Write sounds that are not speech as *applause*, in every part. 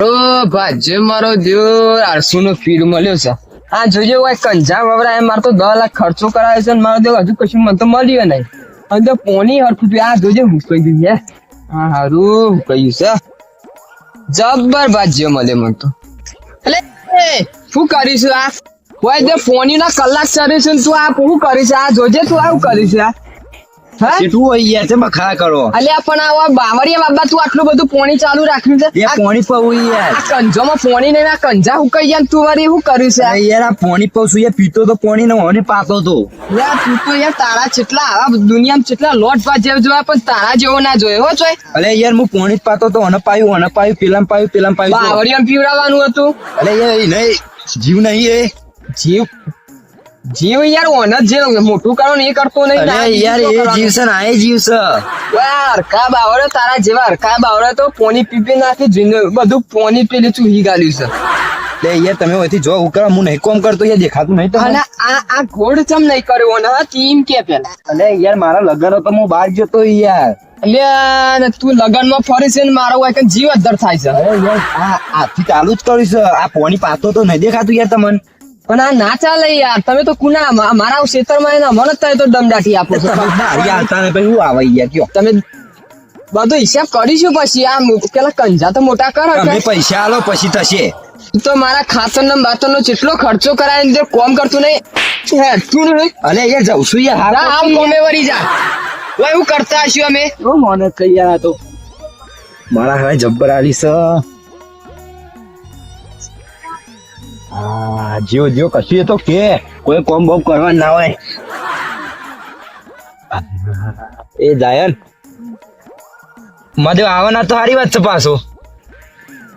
ઓ ભાજ્ય મારો દેવ આરસુ નો ફીડ મળ્યો છે. આ જોજે ભાઈ કંજા વવરાય મારે તો દસ લાખ ખર્ચો કરાયો છે મારો દેવ, હજુ કશું મને તો મળ્યું નહીં. અને તો પોની હરખું આ જોજે, હું કહી ગયું છે હા હારું કહ્યું છે જબ્બર ભાજ્ય મળે મને તો. એટલે શું કરીશું આ? ભાઈ તે ફોની ના કલાક સર્વિસ તું આ શું કરીશ આ? જોજે, તું આવું કરીશ આ? હા કેટલું હોય યાર છે બખા કરો. અલ્યા પણ આ બાવરિયા બાબા તું આટલું બધું પોણી ચાલુ રાખ્યું છે? એ પોણી પવું યાર. કંજોમાં પોણી ને ના કંજા હું કઈ તું વળી શું કર્યું છે? યાર આ પોણી પવું છું યાર પીતો તો પોણી ને હોને પાતો તો. યાર તું તો યાર તારા જેટલા આવા દુનિયામાં જેટલા લોટ પાટ જેવા જોયા પણ તારા જેવો ના જોયો હો જોય. અલે યાર હું પોણી પાતો તો હોને પાયું હોને પાયું પેલામ પાયું પેલામ પાયું તો. પીવડાવવાનું હતું? અલે યાર નહીં જીવ નહીં એ. જીવ? જીવ યાર ઓન જ જે મોટું કરો ને એ કરતો નહીં યાર એ. જીવ છે ને આ જીવ છે. ઓય, હરખા બાવળો તારા જેવા હરખા બાવળો તો પોની પીપી નાખી જીને- બધું પોની પેલી ચૂહી ગાલ્યું છે. લે યાર તમે ઓથી જો હું કરવા હું નહીં કોમ કરતો યાર દેખાતું નહીં તો અને આ આ ઘોડ ચમ નહીં કર્યો? ને ટીમ કે પેલા? અલે યાર મારા લગન તો હું બહાર જતો યાર. અલે ને તું લગનમાં ફરી છે ને મારો કે જીવ અદ્ધર થાય છે. અરે યાર આ આથી ચાલુ જ કરીશ. આ પોણી પાતો તો નહીં દેખાતું યાર તમને. પણ આ ના ચાલે યાર. તમે તો કુના મારા ખેતરમાં એના મન જ તો દમદાટી આપો છો. *laughs* આવતા પછી હું આવે યાર કયો? તમે બધો હિસાબ કરીશું પછી. આ પેલા કંજા તો મોટા કર તમે પૈસા આલો પછી થશે. તો મારા ખાતર ને બાતર નો જેટલો ખર્ચો કરાય ને કોમ કરતું નહીં. હેઠતું નહીં. અરે યાર જઉં છું યાર હા આમ કોમે વળી જા. ઓય, એવું કરતા હશું અમે? મને કઈ યાર તો. મારા હવે જબ્બર આલી છે હા, જીઓ જીઓ, કશું એ તો કે. કોઈ કોમ બોમ કરવા ના હોય. એ જાયન. મધે આવવાના તો સારી વાત છે પાછો.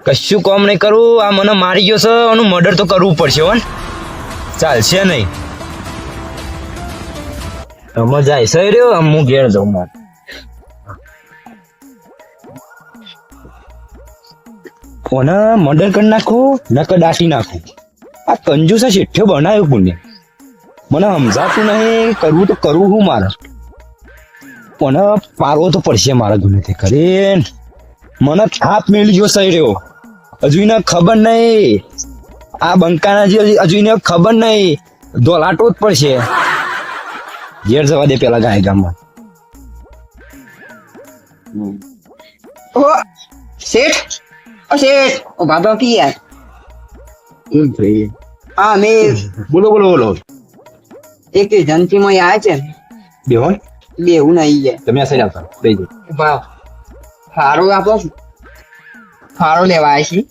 કશું કોમ નહીં કરવું આ મને મારી ગયો છે એનું મર્ડર તો કરવું પડશે, હોન. ચાલશે નહીં. તમે જાય છે રહ્યો હું ઘેર જાઉં મારે. ઓને મર્ડર કરી નાખું, નકર દાટી નાખું. આ કંજુસે શેઠ્યો બનાવ્યો પુણ્ય. મને સમજાતું નહીં કરવું તો કરવું હું મારે. મને પારવો તો પડશે મારે ગમે તે કરીને. મને થાપ મેળી ગયો સહી રહ્યો હજુ ખબર નહીં. આ બંકાના જે હજુ એને ખબર નહીં. દોલાટો જ પડશે. ઘેર જવા દે પેલા ગાય ગામમાં. ઓ, શેઠ. ઓ શેઠ. ઓ, બાબા યાર હા મેં બોલો બોલો બોલો. એક જંતીમાં આ છે બે હોય? બે એવું નહીં જાય. તમે આ સાઈડ આવતા. લઈ દો વાહ. ફારો આપો ફારો લેવા આવી છે.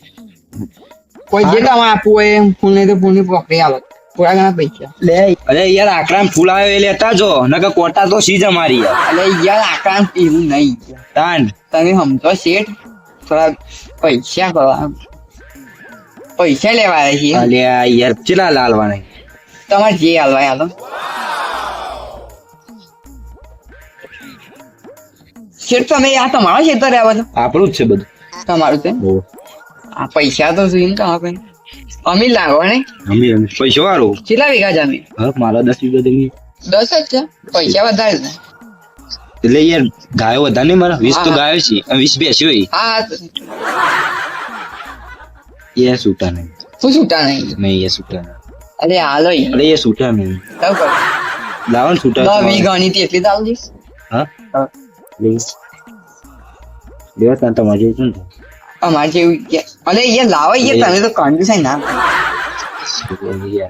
કોઈ જે કામ આપવું હોય એમ ફૂલ નહીં તો ફૂલની પકડી આવે પૂરા ઘણા પૈસા. લે અરે યાર આકરામ ફૂલ આવે એ લેતા જો. નકર કોટા તો સીજ અમારી. અરે યાર આકરામ પીવું નહીં. તાન. તમે સમજો શેઠ થોડા પૈસા કરવા પૈસા લેવા આવ્યા છીએ. અલ્યા યાર ચેલા લાલવા તમારે જે હાલવા હાલો. શેઠ તમે આ તમારો ખેતર આવ્યા છો? આપણું જ છે બધું. તમારું છે? આ પૈસા તો શું તમારે કોઈ અમીર લાગો ને અમીર પૈસા વાળું. કેટલા વીઘા જમી હા મારા દસ વીઘા જમીન. દસ જ છે? પૈસા વધારે છે. એટલે યાર ગાયો વધારે નહીં મારા. વીસ તો ગાયો છે. વીસ બેસી હોય. હા. એ सूटा नहीं શું सूटा नहीं નહીં ये सूटा नहीं અરે હાલો અરે ये सूटा नहीं तब कर લાવો सूटा છૂટા દસ વીઘાની હતી એટલી ચાલુ દઈશ હા? હા. લેવા ત્યાં તમારે જે છે ને. અમારે જેવું અરે યાર લાવો યાર તમે તો કંજૂસ ના.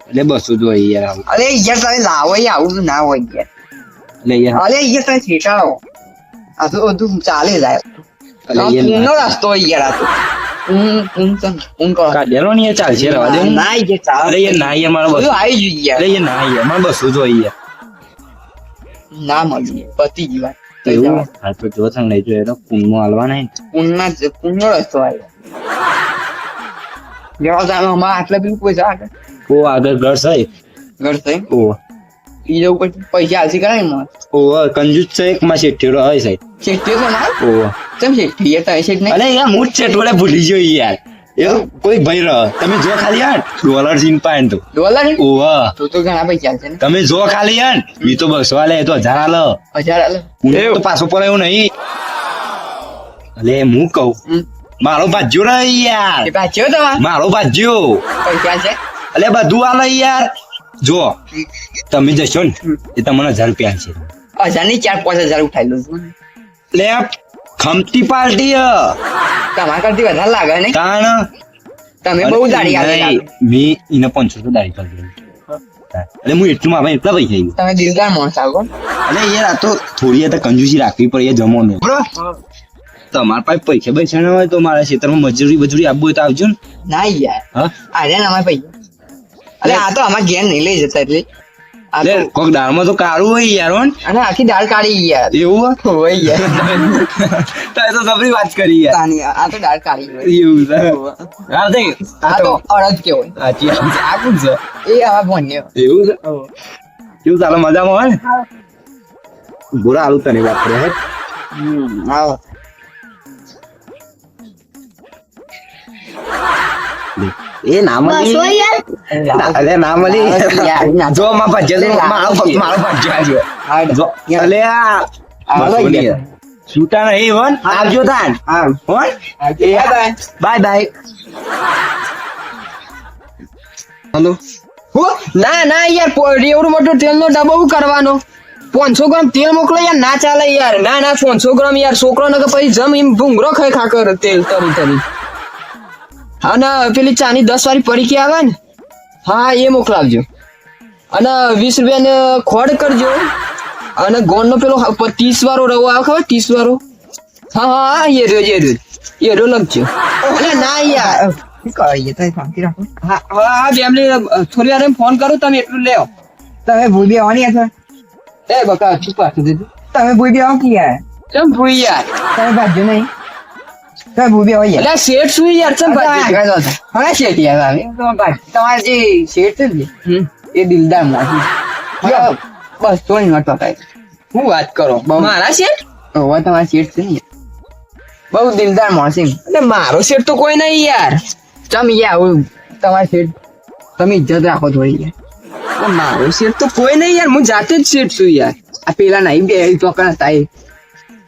એટલે બસો જો યાર અરે યાર તમે લાવો આવું ના હોય યાર. એટલે યાર અરે યાર તમે છેટાડો આ તો બધું ચાલે જાય રસ્તો યાર આ તો. કાઢેલો ને ચાલશે. રવા દે ચાલે મારા બસો. આવી જોઈએ? ના મારા બસો મળીએ પતી જીવા એવું? હા તો જો થંગ લઈ જોઈએ તો કુંડમાં હાલવા નહીં જ- ઊંઘનો રસ્તો આવે જેવા તમે અમારા આટલા બી પૈસા આગળ? ઓ આગળ ઘર સાહેબ ઘર ઓ. ઈ જવું પૈસા આલસી કરાય ને ઓ કંજૂસ છે એક માં શેઠિયો હોય સાહેબ. શેઠી છે મારે? ઓ કેમ શેઠી? એ તમે શેઠ નહીં. અરે યાર હું જ શેઠ ભૂલી ગયો યાર. એવું કોઈ ભાઈ રહ તમે જો ખાલી યાર ડોલર જીન પાયન તો. ડોલર ઓ તો તો ઘણા પૈસા છે તમે જો ખાલી યાર મી તો બસો વાલે તો હજાર આલો. હજાર આલે. હું તો પાછો પર એવું નહીં. અલે હું કહું? મારો ભાજ્યો રે યાર. એ પાછો મારો ભાજ્યો. પૈસા છે અલે બધું આલે યાર. જો તમે જશો ને એ તમને હજાર રૂપિયા છે. હજારની ચાર પાંચ હજાર ઉઠાઈ લઉં છું લે ખમતી પાર્ટી. તમારા કરતી વધારે લાગે ને કારણ તમે બહુ દાડી આવી મેં એને પાંચસો દાડી કરી દીધી. અરે હું એટલું માં એટલા પૈસા આવી તમે દિલદાર માણસ આવો. અરે યાર આ તો થોડી યાર કંજુસી રાખવી પડે જમવાનું. તમારા પાસે પૈસા પૈસા ના હોય તો મારા ખેતરમાં મજૂરી મજૂરી આપવું હોય તો આવજો ને. ના યાર. હા? આર્યા ના અમારે પૈસા અરે આ તો આમાં ઘેર નહીં લઈ જતા એટલે. અરે કોક દાળમાં તો કાળું હોય યાર અને આખી દાળ કાઢી યાર. એવું હોય? યાર. *laughs* તો એ તો સબરી વાત કરી યાર. આ તો દાળ કાઢી હોય. એવું છે. હા તે. આ તો અડદ કેવાય સાચી આ કોણ છે? એ આવા ભણ્યો. એવું છે? કેવું ચાલો મજામાં હોય ને? બોરા આલુ તને વાત કરે હે? આવો. એ નામ મળી અલે ના મળી. ના. *laughs* જો માં મારો ભજ- મારો ભજ્યો જો. જો અલે આ. છૂટા નહીં હોન. આવજો તાન. હોન. બાય. Bye hello. ના ના યાર એવડું મોટું તેલનો ડબ્બો શું કરવાનો? પાંચસો ગ્રામ તેલ મોકલો યાર ના ચાલે યાર. ના ના પાંચસો ગ્રામ યાર છોકરો ને પછી જમ એમ ભૂંગરો ખાઈ ખાકર તેલ તરી તરી. હા ને પેલી ચાની દસ વાળી પરીકી આવે ને? હા એ મોકલાવજો. અને વીસ રૂપિયાને ખોડ કરજો. અને ગોળનો પેલો ત્રીસ વાળો રવો આવે ખબર? ત્રીસ વાળો હા હા એ રહ્યો એ રહ્યો. એ રહ્યો લખજો. અરે ના યાર હા હા ફેમિલી થોડી વાર ફોન કરું તમે એટલું લેવો તમે ભૂલ બી આવવાની હતા એ બકા તમે ભૂલ બી આવો કે યાર ચમ ભૂઈ યાર? તમે ભાજ્યો નહીં. તમે ભૂલ બી એટલે શેઠ શું યાર? ચમ ભાજી શેઠ યાર તમારે જે શેઠ છે ને એ દિલદાર માણસ બસ તો નહીં વાંચવા હું વાત કરો? મારા શેઠ? હવે તમારા શેઠ છે ને બહુ દિલદાર માણસ છે એમ. એટલે મારો શેઠ તો કોઈ નહીં યાર. ચમ યાર તમારા શેઠ તમે ઇજ્જત રાખો થોડી યાર. મારો શેઠ તો કોઈ નહીં યાર. હું જાતે જ શેઠ છું યાર. આ પેલા નહીં બે તો કણ હતા એ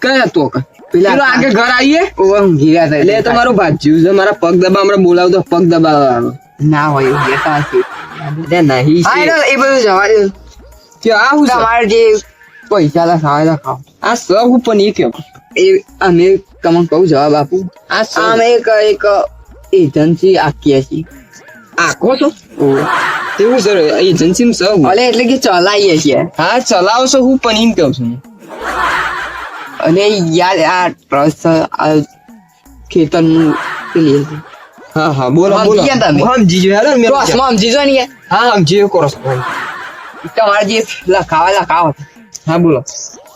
કયા તો ક પેલા ઘર આવીએ? એટલે ભાજ્યું છે. મારા પગ દબા હમણાં પગ દબાવવાનો. ના હોય એવું યાર તમારા એટલે નહીં હા એ બધું જવા દો. કે આ હું તમારે જે પૈસા આ હું પણ એ અમે તમને કહું જવાબ આપું. આ અમે એક એક એજન્સી આખી છીએ આખો છો તેવું સર એજન્સી સ હું. એટલે કે ચલાવીએ છીએ. હા ચલાવશો હું પણ એમ કહું છું. અને યાર આ ટ્રસ્ટ આ ખેતરનું પેલી. હા હા બોલો બોલો ગયા તમે? હું સમજી ગયો હેલો મેં ટ્રસ્ટમાં સમજી જો ને યાર હા હમ જીજો કોરસ તમારે જે લખાવે લખાવો હા બોલો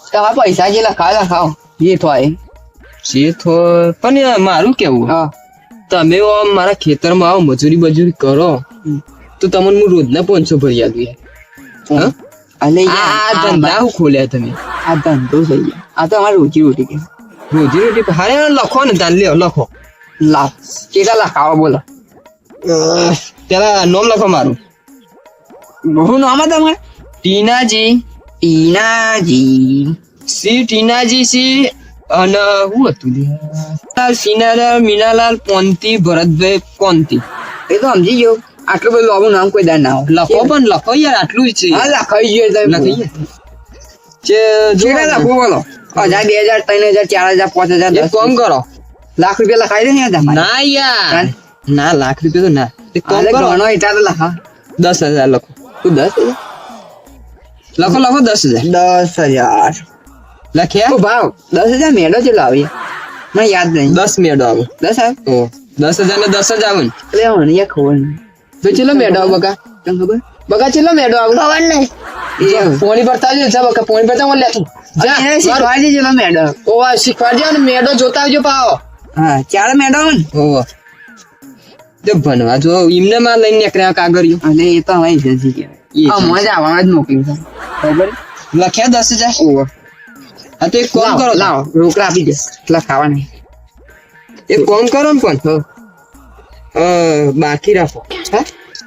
તમારા પૈસા જે લખાવે લખાવો જે થાય જે થો પણ મારું કેવું હા તમે મારા ખેતરમાં આવો મજૂરી બજૂરી કરો તો તમને હું રોજના પાંચસો ભરી આપીએ યાર હા? અલે આ ધંધા હું ખોલ્યા તમે આ ધંધો થઈ ગયા આ તો અમારી રોજી રોટી કે. રોજી રોટી હારે લખો ને તાન લ્યો લખો. લાખ કેટલા લખાવો બોલો. પેલા નોમ લખો મારું. બહુ નામ તમારે ટીનાજી ટીનાજી. સી ટીનાજી સી અને શું હતું? સીનાલાલ મીનાલાલ પોંતી ભરતભાઈ પોંતી એ તો સમજી ગયો. આટલું બધું આવું નામ કોઈ દાડ ના લખો પણ લખો યાર આટલું જ છે. હા લખાઈ ગયો લખાઈ ગયો. જે જોડે લખો બોલો? હજાર બે હજાર ત્રણ હજાર ચાર હજાર પાંચ હજાર કોમ કરો. લાખ રૂપિયા લખાઈ દે ને તમારે. ના યાર. ના લાખ રૂપિયા તો ના. કોમ કરો. ઘણો એટલા તો લખા. દસ હજાર લખો. તું દસ હજાર? લખો લખો દસ હજાર. દસ હજાર. લખ્યા? ભાવ. દસ હજાર મેળો ચેલો આવી. મને યાદ નહીં. દસ મેળો આવો. દસ આવે? દસ હજાર ને દસ જ આવે ને. એટલે મને ખબર નહીં તો ચેલો મેળો આવે બકા? તને ખબર? બકા ચેલો મેડો આવે? ખબર નહીં. પોણી પર આવજો જા બકા પોણી પર લેતું. જા શીખવાડી દેજો મેડો. ઓવા શીખવાડી શીખવાડજો મેડો જોતા આવજો પાવ હા ચાલ મેડો આવે જો ભણવા જો એમને માં લઈને નીકળ્યા કાગળિયું. અને એ તો હવે એજન્સી કહેવાય. આ મજા આવવા જ મોકલ્યું છે. ખબર? લખ્યા દસ હજાર? ઓહો હા તો એક કોમ કરો લાવો રોકડા આપી દે. એટલા ખાવાની. એક કોમ કરો ને પણ. બાકી રાખો. હા?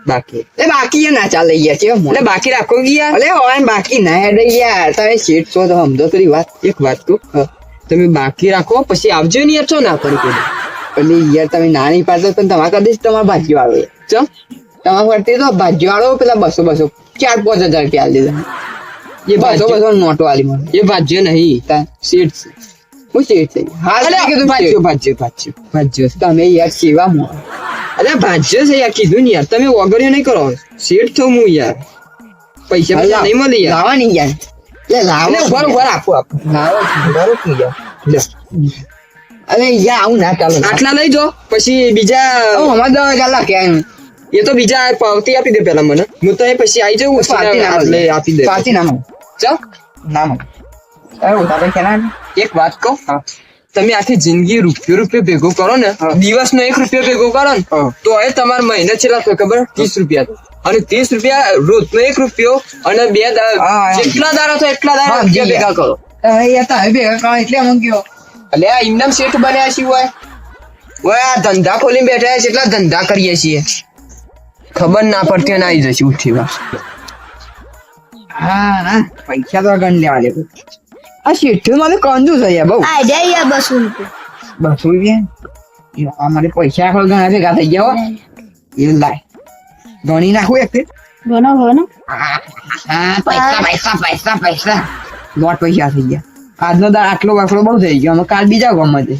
બાકી. એ બાકી ના ચાલે ગયા છે મોડો. એટલે બાકી રાખો યાર? અલે ઓન બાકી ના હેડે યાર. તમે સીટ છો તો સમજો પેલી વાત. એક વાત કહું. તમે બાકી રાખો પછી આવજો ને યાર છો ના કરી કોઈ. એટલે યાર તમે નાની પાડતો પણ તમારે કદી તમારા ભાજી વાળો ચમ? તમારા ફરતી તો ભાજી વાળો પેલા બસો બસો ચાર પાંચ હજાર રૂપિયા દીધા. એ બસો બસો નોટો આલી મને. એ ભાજ્ય નહીં. શેઠ છે હું સીટ થઈ હા ભાજ્યો ભાજ્યો ભાજ્યો ભાજ્યો. તમે યાર સેવા માં અરે ભાજ્ય છે યાર કીધું ને યાર. તમે વગડ્યો નહીં કરો. શેઠ થો હું યાર. પૈસા પૈસા નહીં મળી યાર. લાવા યાર. લે લાવો. ઊભા ઊભા આપો આપો. લાવો બરો તું યાર. લે. અરે યાર આવું ના ચાલો. આટલા લઈ જો. પછી બીજા અમારે દવા હજાર કે એ તો બીજા પાવતી આપી દે પેલા મને. હું તો એ પછી આવી જાઉં પાવતી ના એટલે આપી દે. પાવતી ના ચાલ ના એક વાત કહું. તમે આખી જિંદગી રૂપિયો રૂપિયો ભેગો કરો ને દિવસ નો એક રૂપિયો ભેગો કરો ને તો એ તમારા મહિને છેલ્લા તો ખબર? ત્રીસ રૂપિયા. અને ત્રીસ રૂપિયા રોજ નો એક રૂપિયો અને બે. જેટલા દાડા તો એટલા રૂપિયા ભેગા કરો. ભેગા કરો એટલે અમુક એટલે આ ઇમનામ શેઠ બન્યા છીએ હોય ઓય આ ધંધા ખોલીને બેઠા છે એટલા ધંધા કરીએ છીએ. ખબર ના પડતી અને આવી જશે ઉઠી હા પૈસા તો ગણ લેવા આ શેઠું મારે કંજુ છે બહુ. આઈડિયા યાર બસો રૂપિયા બસો રૂપિયા અમારે પૈસા આખો ઘણા ભેગા થઈ ગયા એ લાય. ગણી નાખું એક ગણો હા પૈસા પૈસા પૈસા પૈસા. લોટ પૈસા થઈ ગયા. આજનો દાડ આટલો બાકડો બહુ થઈ ગયો. અમે કાલ બીજા ગમે છે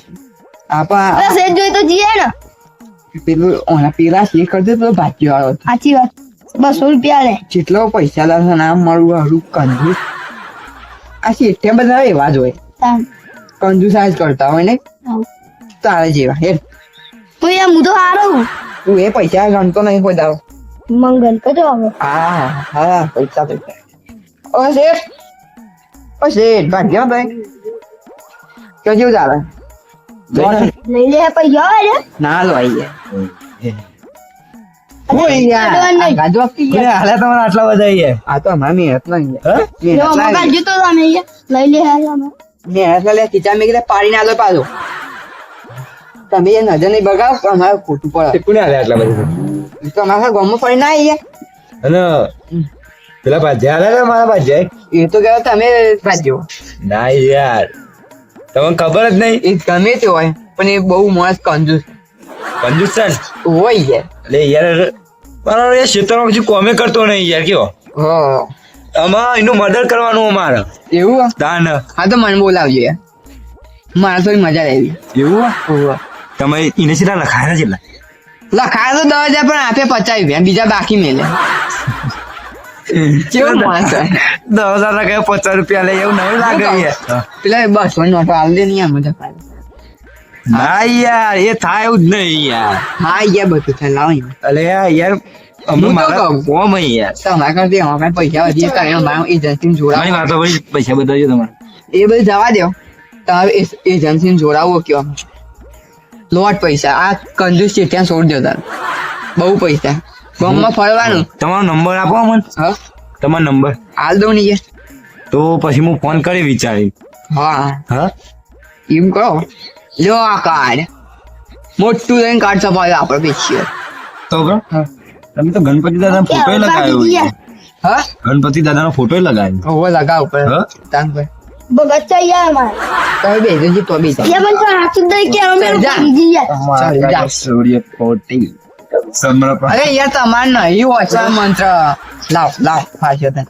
આપા એ જોઈ તો જીએ ને પેલું ઓના પેલા શેર કરતો પેલો ભાગ્યો હતો. સાચી વાત. બસો રૂપિયા લે. જેટલો પૈસા લાગે ના મળવું હારું કંજૂસ આ શેઠે બધા એવા જ હોય. કંજુસા જ કરતા હોય ને. તારે જેવા હેડ તો એમ હું તો હારો તું એ પૈસા ગણતો નહીં કોઈ દાવ મંગલ કજો આવે હા હા પૈસા પૈસા ઓ શેઠ. ઓ શેઠ ભાગ્યો ભાઈ. કજો જેવું ચાલે? લઈ લે પૈસા આવે ના લો. આઈ ગયા આટલા બધા આ તો લઈ લે ના લે પાડી ના પાછો. તમે એ નજર નહીં બગાવ અમારે ખોટું પડે. કોને હાલે આટલા બધા? તો અમારા ગામમાં પડી ના આવીએ. અને પેલા ભાજ્યા હાલે ને મારા ભાજ્યા એ તો કહેવાય તમે ભાજ્યો. ના યાર. તમને ખબર જ નહીં? એ ગમે તે હોય પણ એ બહુ માણસ કંજૂસ. કંજૂસ છે હોય યાર એટલે યાર મારો યાર ક્ષેત્રમાં પછી કોમે કરતો નહીં યાર કયો? હો. આમાં એનું મર્ડર કરવાનું અમારે. એવું? દાન. હા તો મને બોલાવજો. યાર મારે થોડી મજા લેવી એવું. તમે એને સીધા લખાયા કેટલા લખાય તો દસ હજાર પણ આપે પચાસ રૂપિયા. બીજા બાકી મેલે. *laughs* કેવો માણસ? દસ હજાર લખાયા પચાસ રૂપિયા લે એવું નહીં લાગે પેલા બસ નોટો હાલ દે નહીં આ મજા પાડે. ના યાર એ થાય એવું જ નહીં યાર. હા યાર બધું થાય લાવો. અલે યાર અમે મારા કહું. કોમ યાર. તમારા કરતી પૈસા વધી કરે અમારા એજન્સી મારી જોડાવો. વાતો પૈસા તમારે. એ બધું જવા દો. તમારે એજન્સી જોડાવો કયો લોટ પૈસા આ કંજૂસ છે ત્યાં છોડ દો તારે. બહુ પૈસા. ગામમાં ફરવાનું. તમારો નંબર આપો મને હા? તમારો નંબર. હાલ દઉં ને યાર. તો પછી હું ફોન કરી વિચારી હા. હા? એમ કરો લ્યો આ કાર્ડ મોટું લઈને કાર્ડ છપાવ્યો આપણે બેસીએ. તો બ્રો તમે તો ગણપતિ દાદા ફોટો લગાવ્યો હા? ગણપતિ દાદાનો ફોટો લગાવ્યો. હોવે લગાવ ઉપર. તાંગ પર બગત યાર માર તમે બેસો જી તો બેસા યે મને તો હાથ દઈ કે અમે જા. બીજી યાર ચાલ, જા. સૂર્ય ફોટી સમર્પણ અરે યાર તમાર નહીં હોય મંત્ર. લાવ લાવ ફાસ્યો તને.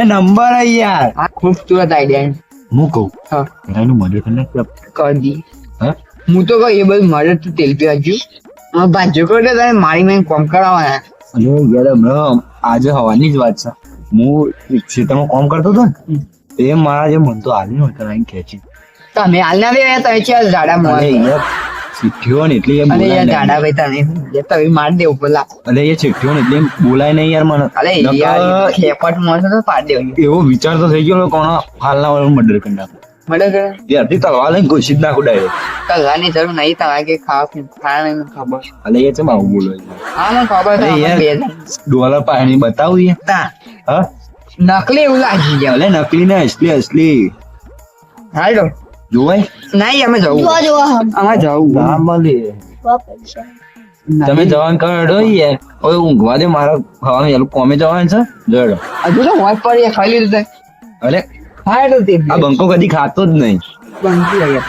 એ નંબર હે યાર. આ ખૂબસૂરત આઈડિયા હું કહું? હા. એનું મર્ડર કરી. દી હા? તો કહું એ બધું મળે તું તેલ પી હજુ ભાજ્યો કરે તને મારી મેં કોમ કરાવવાના. અરે યાર હમણાં આજે હવાની જ વાત છે. હું ક્ષેત્રમાં કોમ કરતો હતો ને એ મારા જે મન તો હાલી નહોતા આઈને ખેંચી તમે હાલ ના બે તમે છે ઝાડા મોર ચિઠ્ઠીઓ ને એટલે એ અરે બોલાય યાર નહીં. ઝાડા ભાઈ તમે તમે માર દે ઉપર અરે એ ચીઠ્ઠીઓ ને એટલે બોલાય નહીં યાર મને. અરે યાર ખેપટ મોર તો પાડ દેવું એવો વિચાર તો થઈ ગયો કોણ હાલના વાળું મર્ડર કરી નાખું. ત્યારથી તલવાર લઈને ઘૂસી જ નાખું ડાયરેક્ટ તલવાની જરૂર નહીં તમારે કે ખાવા ખબર. અલે એ બોલો હા મને ખબર છે અમે. ડોલર પાણી બતાવું હા? નકલી એવું લાગી ગયા. અલે નકલી ને અસલી અસલી. હાલો. જોવાય? નહીં અમે જવું. જોવા જોવા. હમ જવું. ના મળે. તમે જવાન કરડો યાર હવે ઊંઘવા દે મારા ખાવાનું યાર કોમે જવાનું છે? જડો હજુ તો વાત પડી ખાઈ લીધું તે. અરે હા તો તે આ બંકો કદી ખાતો જ નહીં. બંકી રહ્યા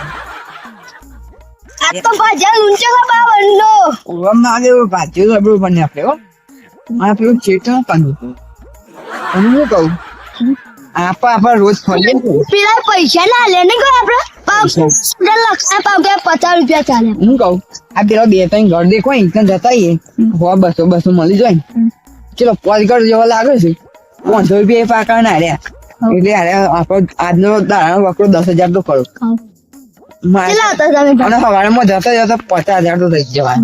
આ તો ભજન ઊંચો છે બા બંડો. ઓવામાં આવે ભાજ્યો રબડું બને આપણે હો. મારા પેલું ચેટા અને હું કહું? આપા આપા રોજ ફરીએ પેલા પૈસા ના લે ને કોઈ લક્ષા પાવ કે પચાસ રૂપિયા ચાલે. હું કહું? આ પેલા બે ત્રણ ઘર દેખો ઇન્કમ જતા હો બસો બસો મળી જાય. ચલો પાંચ ઘર જેવા લાગે છે. પાંચસો રૂપિયા પાકા ના રહ્યા. એટલે આપણો આજનો દાણા વકરો દસ હજાર તો કરો અને સવારમાં જતા જતા પચાસ હજાર તો થઈ જવાય.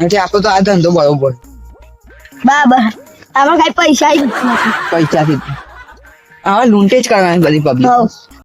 એટલે આપણો તો આ ધંધો બરોબર બરાબર. આમાં કઈ પૈસા પૈસા થી હવે લૂંટે જ કરવાની બધી પબ્લિક